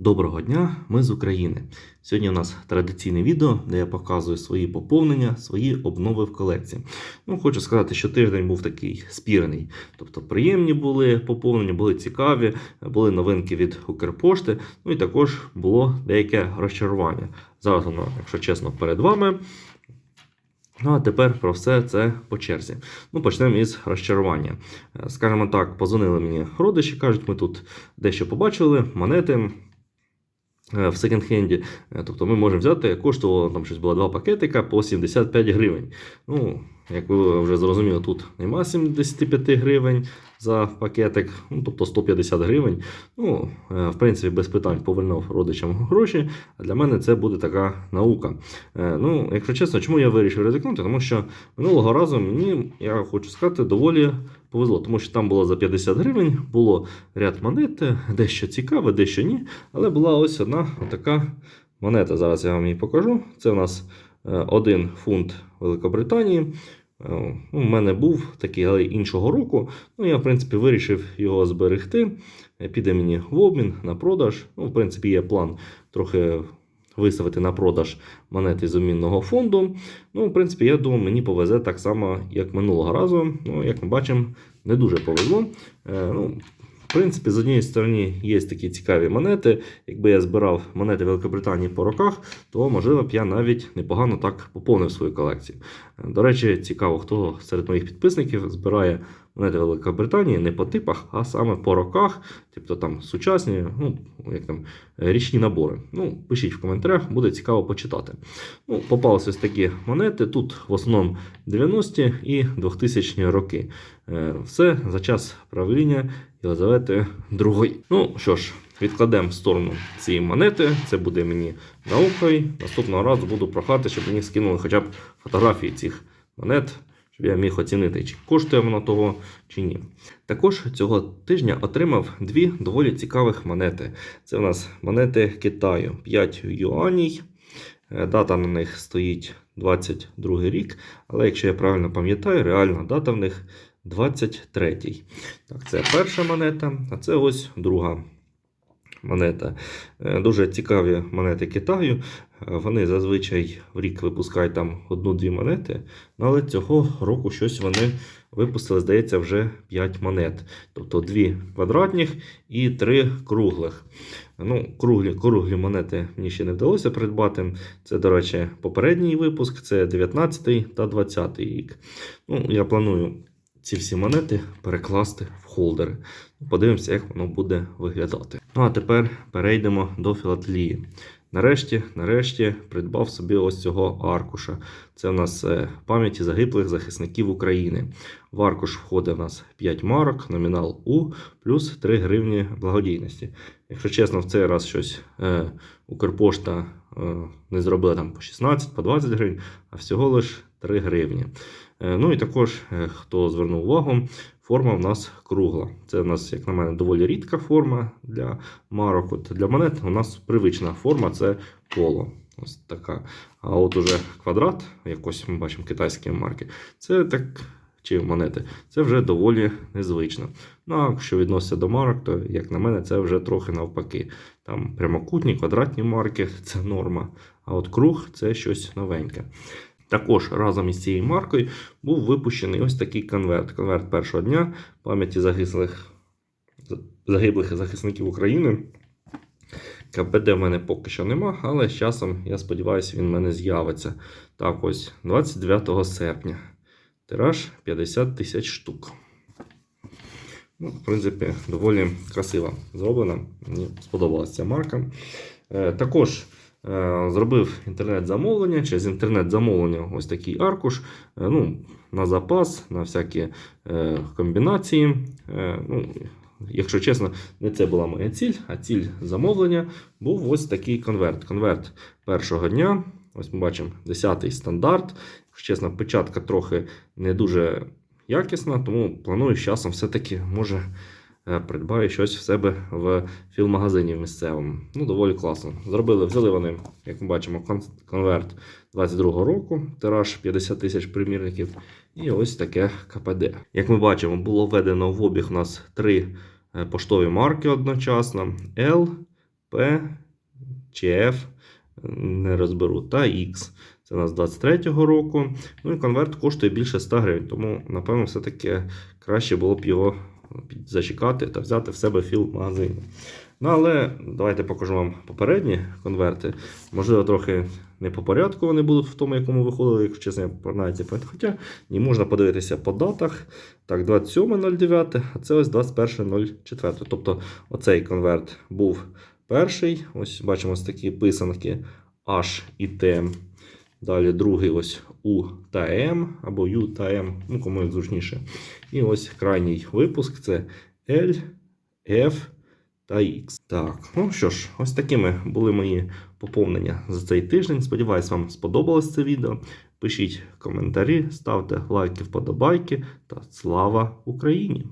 Доброго дня, ми з України. Сьогодні у нас традиційне відео, де я показую свої поповнення, свої обнови в колекції. Ну, хочу сказати, що тиждень був такий спірний. Тобто приємні були поповнення, були цікаві, були новинки від Укрпошти, ну і також було деяке розчарування. Зараз воно, якщо чесно, перед вами. Ну, а тепер про все це по черзі. Ну, почнемо із розчарування. Скажімо так, позвонили мені родичі, кажуть, ми тут дещо побачили, монети в секонд-хенді. Е, Тобто ми можемо взяти, коштувало там щось було два пакетика по 75 гривень. Ну, як ви вже зрозуміли, тут нема 75 гривень за пакетик, ну, тобто 150 гривень. Ну, е, в принципі, без питань повернув родичам гроші. А для мене це буде така наука. Е, Ну, якщо чесно, чому я вирішив ризикнути? Тому що минулого разу мені, я хочу сказати, доволі повезло, тому що там було за 50 гривень, було ряд монет, дещо цікаве, дещо ні. Але була ось одна така монета. Зараз я вам її покажу. Це у нас е, один фунт Великобританії. Е, У мене був такий, але іншого року. Ну, я, в принципі, вирішив його зберегти. Піде мені в обмін на продаж. Ну, в принципі, є план трохи виставити на продаж монети з обмінного фонду. Ну, в принципі, я думаю, мені повезе так само, як минулого разу. Ну, як ми бачимо, не дуже повезло. Е, Ну, в принципі, з однієї сторони є такі цікаві монети. Якби я збирав монети Великобританії по роках, то можливо б я навіть непогано так поповнив свою колекцію. Е, До речі, цікаво, хто серед моїх підписників збирає монети Великобританії не по типах, а саме по роках, тобто там сучасні, ну як там річні набори. Ну, пишіть в коментарях, буде цікаво почитати. Ну, попалися ось такі монети. Тут в основному 90-ті і 2000-ні роки. Е, Все за час правління Єлизавети II. Ну що ж, відкладемо в сторону цієї монети. Це буде мені наукою. Наступного разу буду прохати, щоб мені скинули хоча б фотографії цих монет, щоб я міг оцінити, чи коштує воно того, чи ні. Також цього тижня отримав дві доволі цікавих монети. Це у нас монети Китаю 5 юаній. Е, Дата на них стоїть 22 рік, але якщо я правильно пам'ятаю, реальна дата в них 23. Так, це перша монета, а це ось друга монета. Е, Дуже цікаві монети Китаю. Е, Вони зазвичай в рік випускають там одну-дві монети, ну, але цього року щось вони випустили, здається, вже 5 монет. Тобто 2 квадратних і 3 круглих. Ну, круглі, круглі монети мені ще не вдалося придбати. Це, до речі, попередній випуск, це 19 та 20 рік. Ну, я планую ці всі монети перекласти в холдери. Подивимося, як воно буде виглядати. Ну а тепер перейдемо до філателії. Нарешті, нарешті придбав собі ось цього аркуша. Це у нас е, пам'яті загиблих захисників України. В аркуш входить у нас 5 марок, номінал У, плюс 3 гривні благодійності. Якщо чесно, в цей раз щось е, Укрпошта не зробила там по 16, по 20 гривень, а всього лише 3 гривні. Е, Ну і також, е, хто звернув увагу, форма в нас кругла. Це в нас, як на мене, доволі рідка форма для марок. От для монет у нас привична форма це коло. Ось така. А от уже квадрат, якось ми бачимо китайські марки, це так. Чи монети, це вже доволі незвично. Ну, а якщо відноситься до марок, то, як на мене, це вже трохи навпаки. Там прямокутні, квадратні марки це норма. А от круг це щось новеньке. Також разом із цією маркою був випущений ось такий конверт. Конверт першого дня пам'яті загиблих, загиблих захисників України. КПД в мене поки що нема, але з часом, я сподіваюся, він в мене з'явиться. Так, ось 29 серпня. Тираж 50 тисяч штук. Ну, в принципі, доволі красиво зроблена. Мені сподобалася ця марка. Е, також е, зробив інтернет-замовлення. Через інтернет-замовлення ось такий аркуш. Е, ну, на запас, на всякі е, комбінації. Е, ну, Якщо чесно, не це була моя ціль, а ціль замовлення був ось такий конверт. Конверт першого дня. Ось ми бачимо 10-й стандарт. Чесно, печатка трохи не дуже якісна, тому планую з часом все-таки може е, придбаю щось в себе в філмагазині місцевому. Ну, доволі класно. Зробили, взяли вони, як ми бачимо, конверт 22-го року, тираж 50 тисяч примірників. І ось таке КПД. Як ми бачимо, було введено в обіг у нас три е, поштові марки одночасно: L, P чи F, не розберу, та X. Це у нас 23-го року. Ну і конверт коштує більше 100 гривень, тому, напевно, все-таки краще було б його зачекати та взяти в себе філ в магазині. Ну, але давайте покажу вам попередні конверти. Можливо, трохи не по порядку вони будуть в тому, якому виходили, якщо чесно, я навіть не. Хоча ні, можна подивитися по датах. Так, 27.09, а це ось 21.04. Тобто оцей конверт був перший. Ось бачимо ось такі писанки H і T. Далі другий ось У та М або Ю та М, ну кому як зручніше. І ось крайній випуск це L, F та X. Так, ну що ж, ось такими були мої поповнення за цей тиждень. Сподіваюсь, вам сподобалось це відео. Пишіть коментарі, ставте лайки, вподобайки та слава Україні!